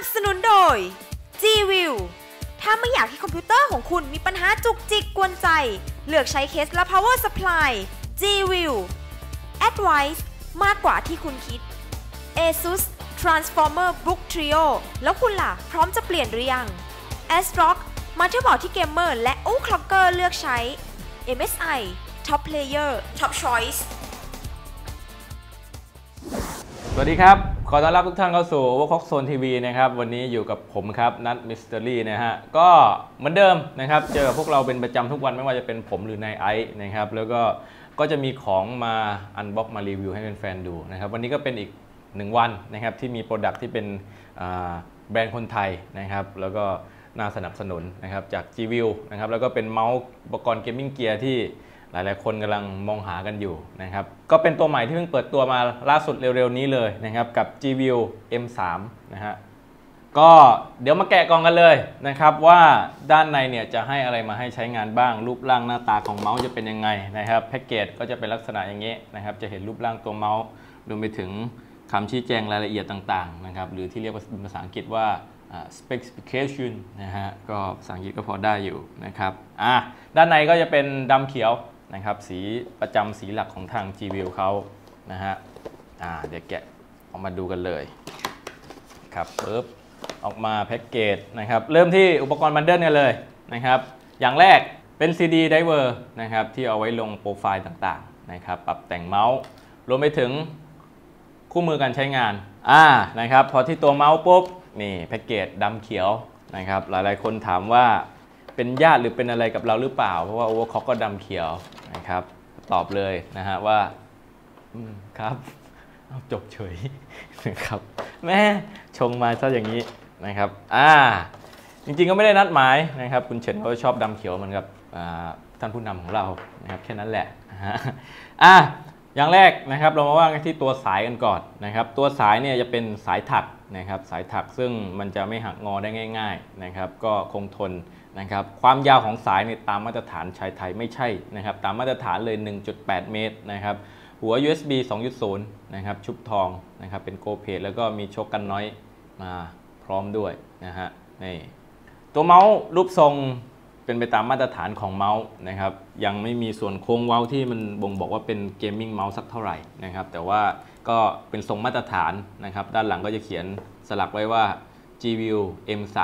นับสนุนโดย G-View ถ้าไม่อยากให้คอมพิวเตอร์ของคุณมีปัญหาจุกจิกกวนใจ เลือกใช้เคสและ power supply G-View Advice มากกว่าที่คุณคิด ASUS Transformer Book Trio แล้วคุณล่ะ พร้อมจะเปลี่ยนหรือยัง ASRock มาเทอร์บอร์ดที่เกมเมอร์และ o ู Clocker เลือกใช้ MSI Top Player Top Choice สวัสดีครับ ขอต้อนรับทุกท่านเข้าสู่วอ l ค o กโซนทีวีนะครับ วันนี้อยู่กับผมครับนัทมิสเตอรี่นะฮะ ก็เหมือนเดิมนะครับ เจอกับพวกเราเป็นประจำทุกวันไม่ว่าจะเป็นผมหรือนายไอซ์นะครับ แล้วก็ก็จะมีของมาอันบ็อกมารีวิวให้แฟนๆดูนะครับ วันนี้ก็เป็นอีกหนึ่งวันนะครับที่มีโปรดักที่เป็นแบรนด์คนไทยนะครับ แล้วก็น่าสนับสนุนนะครับจาก G-View นะครับแล้วก็เป็นเมาส์อุปกรณ์เกมมิ่งเกียร์ที่ หลายๆ คนกำลังมองหากันอยู่นะครับ ก็เป็นตัวใหม่ที่เพิ่งเปิดตัวมาล่าสุดเร็วๆ นี้เลยนะครับ กับ G-View M3 นะฮะ ก็เดี๋ยวมาแกะกล่องกันเลยนะครับ ว่าด้านในเนี่ยจะให้อะไรมาให้ใช้งานบ้าง รูปร่างหน้าตาของเมาส์จะเป็นยังไงนะครับแพ็กเกจก็จะเป็นลักษณะอย่างนี้นะครับ จะเห็นรูปร่างตัวเมาส์รวมไปถึงคำชี้แจงรายละเอียดต่างๆนะครับ หรือที่เรียกว่าเป็นภาษาอังกฤษว่าอ่า specification นะฮะ ก็ภาษาอังกฤษก็พอได้อยู่นะครับ อะ ด้านในก็จะเป็นดำเขียว นะครับสีประจำสีหลักของทาง G-View เขานะฮะอ่าเดี๋ยวแกะออกมาดูกันเลยครับปึ๊บออกมาแพ็กเกจนะครับเริ่มที่อุปกรณ์บันเดิลกันเลยนะครับอย่างแรกเป็น CD Diver นะครับที่เอาไว้ลงโปรไฟล์ต่างๆนะครับปรับแต่งเมาส์รวมไปถึงคู่มือการใช้งานอ่านะครับพอที่ตัวเมาส์ปุ๊บนี่แพ็กเกจดำเขียวนะครับหลายๆคนถามว่า เป็นญาติหรือเป็นอะไรกับเราหรือเปล่า เพราะว่าโอเวอร์คอกก็ดำเขียวนะครับตอบเลยนะฮะว่าครับเอาจบเฉยนะครับแม่ชงมาซะอย่างนี้นะครับอ่าจริงๆก็ไม่ได้นัดหมายนะครับคุณเฉินเขาชอบดำเขียวเหมือนกับท่านผู้นำของเรานะครับแค่นั้นแหละนะฮะอะอย่างแรกนะครับเรามาว่ากันที่ตัวสายกันก่อนนะครับ ตัวสายเนี่ยจะเป็นสายถักนะครับ สายถักซึ่งมันจะไม่หักงอได้ง่าย ๆนะครับ ก็คงทน นะครับความยาวของสายเนี่ยตามมาตรฐานชายไทยไม่ใช่นะครับตามมาตรฐานเลย 1.8 เมตรนะครับหัว USB 2.0นะครับชุบทองนะครับเป็นโกเพดแล้วก็มีโชกกันน้อยมาพร้อมด้วยนะฮะนี่ตัวเมาส์รูปทรงเป็นไปตามมาตรฐานของเมาส์นะครับยังไม่มีส่วนโค้งเว้าที่มันบ่งบอกว่าเป็นเกมมิ่งเมาส์สักเท่าไหร่นะครับแต่ว่าก็เป็นทรงมาตรฐานนะครับด้านหลังก็จะเขียนสลักไว้ว่า G-View M3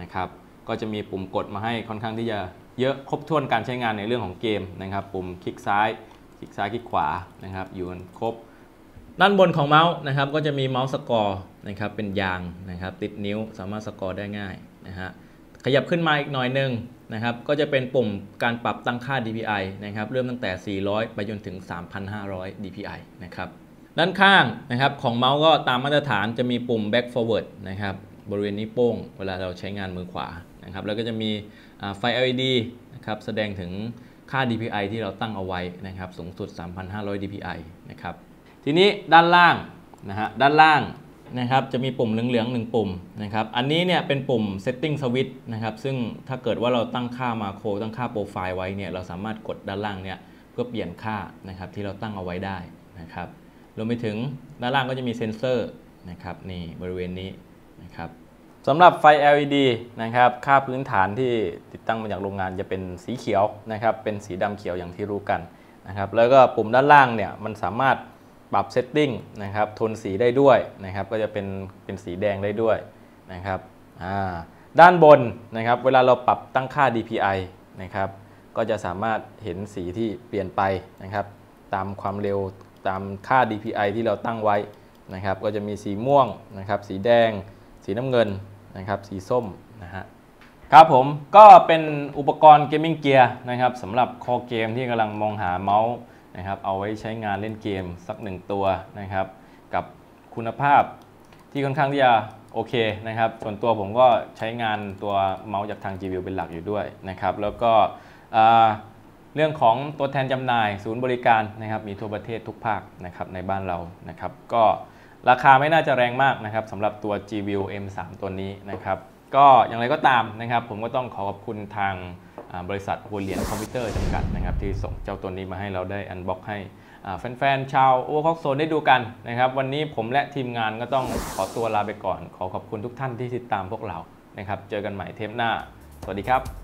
นะครับ ก็จะมีปุ่มกดมาให้ค่อนข้างที่จะเยอะครบถ้วนการใช้งานในเรื่องของเกมนะครับ ปุ่มคลิกซ้าย คลิกซ้ายคลิกขวานะครับ อยู่กันครบ ด้านบนของเมาส์นะครับ ก็จะมีเมาส์สกอร์นะครับเป็นยางนะครับ ติดนิ้วสามารถสกอร์ได้ง่ายนะฮะขยับขึ้นมาอีกหน่อยหนึงนะครับก็จะเป็นปุ่มการปรับตั้งค่า DPI นะครับเริ่มตั้งแต่ 400 ไปจนถึง 3,500 DPI นะครับด้านข้างนะครับของเมาส์ก็ตามมาตรฐานจะมีปุ่ม back forward นะครับบริเวณนิ้วโป้งเวลาเราใช้งานมือขวา นะครับแล้วก็จะมีไฟ LED นะครับแสดงถึงค่า DPI ที่เราตั้งเอาไว้นะครับสูงสุด 3,500 DPI นะครับทีนี้ด้านล่างนะฮะด้านล่างนะครับจะมีปุ่มเหลืองๆหนึ่งปุ่มนะครับอันนี้เนี่ยเป็นปุ่ม setting switch นะครับซึ่งถ้าเกิดว่าเราตั้งค่ามาโครตั้งค่าโปรไฟล์ไว้เนี่ยเราสามารถกดด้านล่างเนี่ยเพื่อเปลี่ยนค่านะครับที่เราตั้งเอาไว้ได้นะครับรวมไปถึงด้านล่างก็จะมีเซ็นเซอร์นะครับนี่บริเวณนี้นะครับ สำหรับไฟ LED นะครับ ค่าพื้นฐานที่ติดตั้งมาจากโรงงานจะเป็นสีเขียวนะครับ เป็นสีดำเขียวอย่างที่รู้กันนะครับ แล้วก็ปุ่มด้านล่างเนี่ยมันสามารถปรับเซตติ้งนะครับ โทนสีได้ด้วยนะครับ ก็จะเป็นเป็นสีแดงได้ด้วยนะครับอ่าด้านบนนะครับ เวลาเราปรับตั้งค่า DPI นะครับ ก็จะสามารถเห็นสีที่เปลี่ยนไปนะครับ ตามความเร็วตามค่า DPI ที่เราตั้งไว้นะครับ ก็จะมีสีม่วงนะครับ สีแดง สีน้ำเงิน นะครับสีส้มนะฮะครับผมก็เป็นอุปกรณ์เกมมิ่งเกียร์นะครับสำหรับคอเกมที่กำลังมองหาเมาส์นะครับเอาไว้ใช้งานเล่นเกมสักหนึ่งตัวนะครับกับคุณภาพที่ค่อนข้างที่จะโอเคนะครับส่วนตัวผมก็ใช้งานตัวเมาส์จากทาง G-View เป็นหลักอยู่ด้วยนะครับแล้วก็เรื่องของตัวแทนจำหน่ายศูนย์บริการนะครับมีทั่วประเทศทุกภาคนะครับในบ้านเรานะครับก็ ราคาไม่น่าจะแรงมากนะครับสำหรับตัว G-View M3 ตัวนี้นะครับ ก็อย่างไรก็ตามนะครับ ผมก็ต้องขอขอบคุณทางบริษัทหัวเหรียญคอมพิวเตอร์จำกัดนะครับ ที่ส่งเจ้าตัวนี้มาให้เราได้อันบ็อกให้แฟนๆ ชาวโอเวอร์คอกโซนได้ดูกันนะครับ วันนี้ผมและทีมงานก็ต้องขอตัวลาไปก่อน ขอขอบคุณทุกท่านที่ติดตามพวกเรานะครับ เจอกันใหม่เทปหน้า สวัสดีครับ